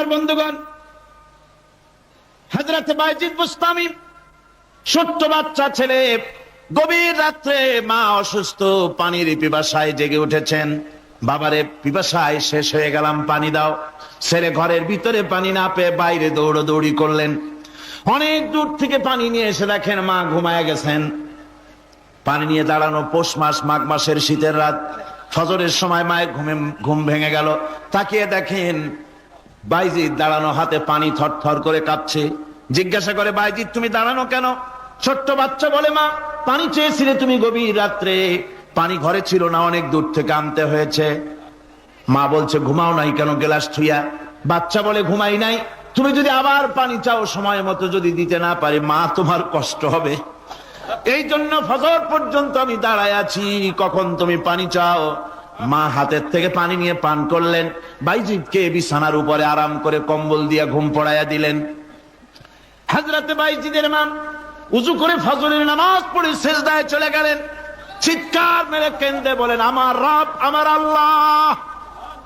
আমার বন্ধুগণ হজরত বাইজিদ বুস্তামি, ছোট্ট বাচ্চা ছেলে, গভীর রাত্রে মা অসুস্থ, পানির পিপাসায় জেগে উঠেছেন। বাবারে, পিপাসায় শেষ হয়ে গেলাম, পানি দাও। ছেলে ঘরের ভিতরে পানি না পেয়ে বাইরে দৌড়দৌড়ি করলেন। অনেক দূর থেকে পানি নিয়ে এসে দেখেন মা ঘুমায় গেছেন। পানি নিয়ে দাঁড়ানো পৌষ মাস, মাঘ মাসের শীতের রাত। ফজরের সময় মায়ের ঘুমে ঘুম ভেঙে গেল। তাকিয়ে দেখেন বাইজিৎ দাঁড়ানো হাতে পানি থরথর করে কাঁপছে। জিজ্ঞাসা করে, বাইজি, তুমি দাঁড়ানো কেন? ছোট্ট বাচ্চা, বলে মা, পানি চেয়েছিলে তুমি গভীর রাত্রে। পানি ঘরে ছিল না, অনেক দূর থেকে আনতে হয়েছে। মা বলছে, ঘুমাও নাই কেন গেলাস থুইয়া বাচ্চা বলে, ঘুমাই নাই। তুমি যদি আবার পানি চাও, সময় মতো যদি দিতে না পারে, মা, তোমার কষ্ট হবে। এই জন্য ফজর পর্যন্ত আমি দাঁড়ায় আছি। কখন তুমি পানি চাও? মা হাতের থেকে পানি নিয়ে পান করলেন। বাইজিদকে বিছানার উপরে আরাম করে কম্বল দিয়ে ঘুম পড়াইয়া দিলেন। হাজরাতে বাইজিদের মা উজু করে ফজরের নামাজ পড়ে শেষদায় চলে গেলেন। চিৎকার মেরে কেন্দ্রে বলেন, আমার রব, আমার আল্লাহ!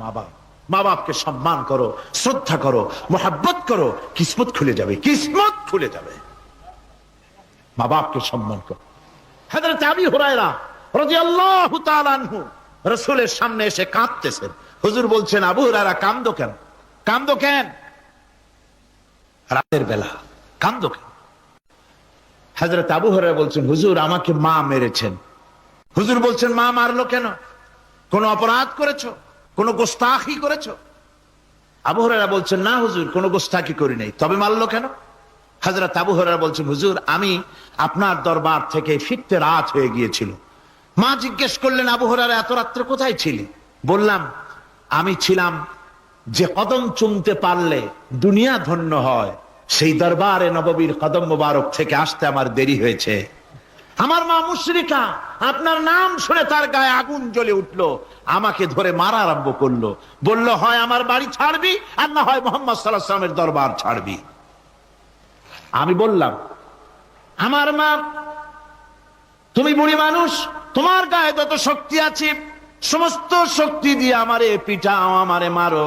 মা বাপ মা বাপকে সম্মান করো, শ্রদ্ধা করো, মোহাব্বত করো, কিসমত খুলে যাবে, কিসমত খুলে যাবে। মা বাপকে সম্মান করো। তাআলা আনহু রাসূলের সামনে এসে কাঁদতেছেন হুজুর বলছেন, আবু কেন? কেন? রাতের বেলা কেন? হাজরত আবু বলছেন, হুজুর, আমাকে মা মেরেছেন। হুজুর বলছেন, মা মারলো কেন? কোন অপরাধ করেছ? কোন গোস্তাখি করেছ? আবু হরারা বলছেন, না হুজুর, কোন গোস্তাখি করি নাই। তবে মারলো কেন? হাজরত আবু হরারা বলছেন, হুজুর, আমি আপনার দরবার থেকে ফিরতে রাত হয়ে গিয়েছিল। মা জিজ্ঞেস করলেন, আবু হরারা এত রাত্রে কোথায় ছিলি? বললাম, আমি ছিলাম যে কদম চুমতে পারলে দুনিয়া ধন্য হয়, সেই দরবারে নববীর কদম মোবারক থেকে আসতে আমার দেরি হয়েছে। আমার মা মুশরিকা, আপনার নাম শুনে তার গায়ে আগুন জ্বলে উঠল, আমাকে ধরে মারা আরম্ভ করল। বলল, হয় আমার বাড়ি ছাড়বি, আর না হয় মোহাম্মদ সাল্লাহ সাল্লামের দরবার ছাড়বি। আমি বললাম, আমার মা, তুমি বুড়ি মানুষ, তোমার গায়ে যত শক্তি আছে, সমস্ত শক্তি দিয়ে আমারে পিটাও, আমারে মারো।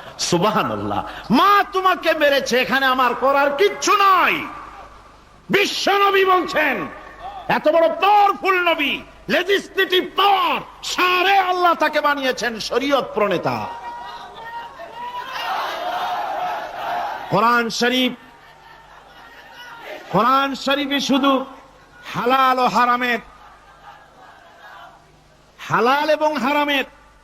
সুবহানাল্লাহ। মা তোমাকে মেরেছে, এখানে আমার করার কিচ্ছু নাই। বিশ্ব নবী বলছেন, এত বড় নবী পাওয়ার সারে আল্লাহ তাকে বানিয়েছেন, শরীয়ত প্রণেতা। কোরআন শরীফ, কোরআন শরীফে শুধু হালাল ও হারামের, হালাল এবং হারামের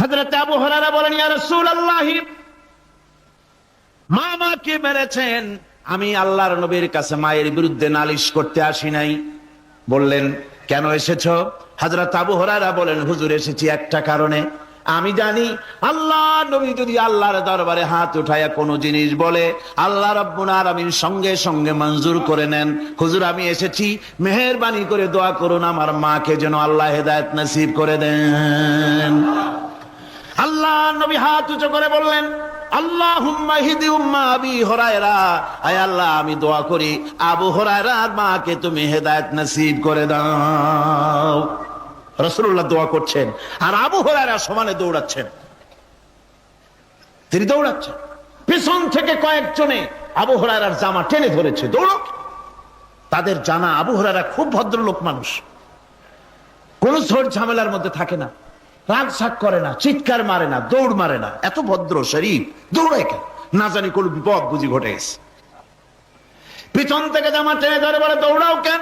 হজরত আবু হরারা বলেন, ইয়া রাসূলুল্লাহ, মা মাকে মেরেছেন? আমি আল্লাহর নবীর কাছে মায়ের বিরুদ্ধে নালিশ করতে আসি নাই। বললেন, কেন এসেছ? হযরত আবু হরারা বলেন, হুজুর, এসেছি একটা কারণে। আমি জানি, আল্লাহ নবী যদি আল্লাহর দরবারে হাত উঠায়া কোনো জিনিস বলে, আল্লাহ রব্বুল আলামিন সঙ্গে সঙ্গে মঞ্জুর করে নেন। হুজুর, আমি এসেছি, মেহেরবানি করে দোয়া করুন আমার মাকে যেন আল্লাহ হেদায়েত নসিব করে দেন। আল্লাহ নবী হাত উঁচু করে বললেন আল্লাহ হিদি উম্মা আবি হরায়রা। আল্লাহ, আমি দোয়া করি, আবু তুমি করে দাও। রসুল্লাহ দোয়া করছেন, আর আবু হরায়রা সমানে দৌড়াচ্ছেন। তিনি দৌড়াচ্ছেন। পিছন থেকে কয়েকজনে আবু হরায়রার জামা টেনে ধরেছে দৌড়ো তাদের জানা আবু হরায়রা খুব ভদ্রলোক মানুষ। কোন ঝড় ঝামেলার মধ্যে থাকে না। রাগ করে না, চিৎকার মারে না, দৌড় মারে না। এত ভদ্র দৌড়ায় কেন? না জানি কোন বিপদ বুঝি ঘটে গেছে। পিছন থেকে জামা টেনে ধরে বলে, দৌড়াও কেন?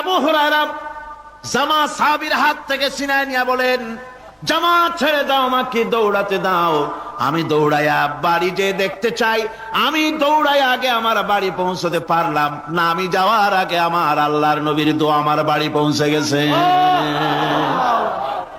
আবু জামা হাত থেকে নিয়ে বলেন, জামা ছেড়ে দাও আমাকে, দৌড়াতে দাও। আমি দৌড়াইয়া বাড়ি যে দেখতে চাই। আমি দৌড়াই আগে আমার বাড়ি পৌঁছতে পারলাম না। আমি যাওয়ার আগে আমার আল্লাহর নবীর দো আমার বাড়ি পৌঁছে গেছে।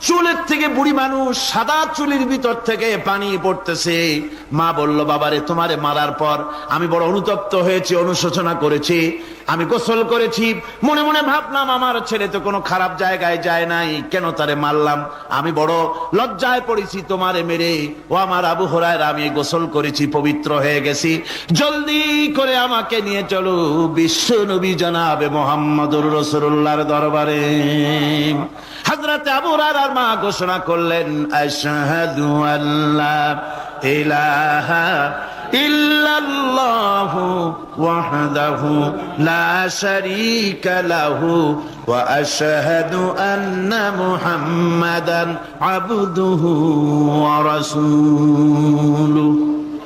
চুলের থেকে বুড়ি মানুষ সাদা চুলের ভিতর থেকে পানি পড়তেছে। মা বলল, বাবারে, তোমারে মারার পর আমি বড় অনুতপ্ত হয়েছি, অনুশোচনা করেছি। আমি গোসল করেছি। মনে মনে ভাবলাম, আমার ছেলে তো কোনো খারাপ জায়গায় যায় নাই। কেন তারে মারলাম? আমি বড় লজ্জায় পড়েছি তোমারে মেরে। ও আমার আবু হরায় আমি গোসল করেছি, পবিত্র হয়ে গেছি। জলদি করে আমাকে নিয়ে চলো বিশ্ব নবী জানাবে মোহাম্মদুর রসুল্লাহর দরবারে। হজরত আবু আর মা ঘোষণা করলেন আল্লাহ ইলাহা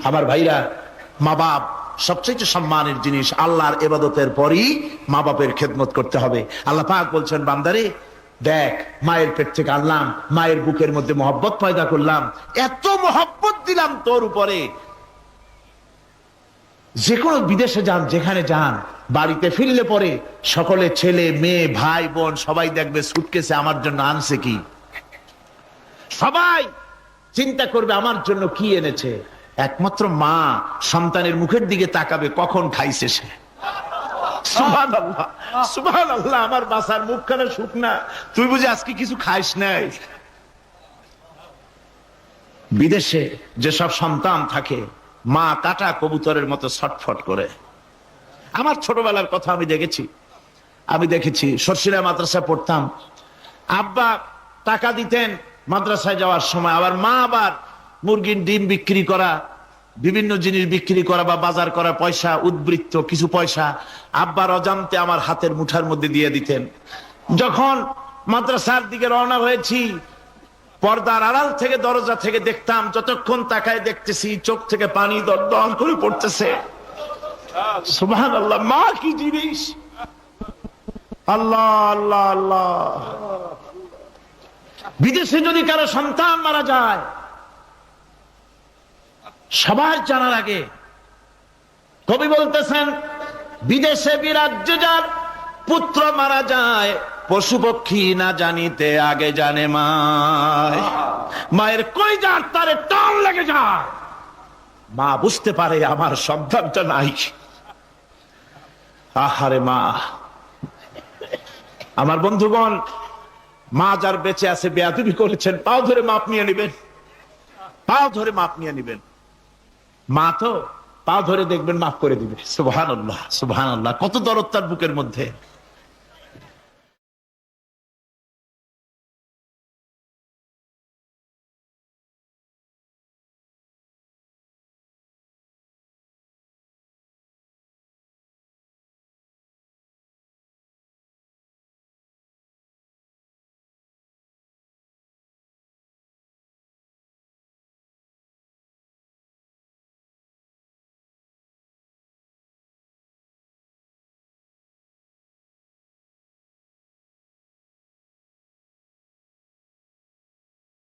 আমার ভাইরা মা বাপ সবচেয়ে সম্মানের জিনিস আল্লাহর এবাদতের পরই মা বাপের খেদমত করতে হবে। আল্লাহ পাক বলছেন, বান্দারে, দেখ, মায়ের পেট থেকে আনলাম, মায়ের বুকের মধ্যে মহব্বত পয়দা করলাম, এত মহব্বত দিলাম তোর উপরে যে কোনো বিদেশে যান, যেখানে যান, বাড়িতে ফিরলে পরে সকলে ছেলে, মেয়ে, ভাই, বোন, সবাই দেখবে সুটকেসে আমার জন্য আনছে কি? সবাই চিন্তা করবে আমার জন্য কি এনেছে। একমাত্র মা সন্তানের মুখের দিকে তাকাবে, কখন খাইছে সে। আমার বাসার মুখখানা শুকনা। তুই বুঝি আজকে কিছু খাইস নাই? বিদেশে যেসব সন্তান থাকে মা কাটা কবুতরের মতো ছটফট করে। আমার ছোটবেলার কথা আমি দেখেছি। আমি দেখেছি সর্ষিরা মাদ্রাসায় পড়তাম। আব্বা টাকা দিতেন মাদ্রাসায় যাওয়ার সময়। আবার মা আবার মুরগির ডিম বিক্রি করা, বিভিন্ন জিনিস বিক্রি করা বা বাজার করা, পয়সা, উদ্বৃত্ত, কিছু পয়সা আব্বার অজান্তে আমার হাতের মুঠার মধ্যে দিয়ে দিতেন। যখন মাদ্রাসার দিকে রওনা হয়েছি পর্দার আড়াল থেকে দরজা থেকে দেখতাম, যতক্ষণ তাকায় দেখতেছি চোখ থেকে পানি দর করে পড়তেছে। আল্লাহ মা কি জিনিস? আল্লাহ আল্লাহ আল্লাহ। বিদেশে যদি কারও সন্তান মারা যায়, সবার জানার আগে কবি বলতেছেন, বিদেশে বিরাজ্য যার, পুত্র মারা যায় পশু পক্ষী না জানিতে আগে জানে মায় মায়ের কই যার, তারে টান লেগে যায়। মা বুঝতে পারে আমার সন্তানটা নাই। আহারে মা। আমার বন্ধুগণ, মা যার বেঁচে আছে, বেয়াদবি করেছেন পাও ধরে মাপ নিয়ে নেবেন। পাও ধরে মাপ নিয়ে নেবেন। মা তো পা ধরে দেখবেন মাফ করে দিবে। সুবহান আল্লাহ সুবহান আল্লাহ কত দরদ তার বুকের মধ্যে।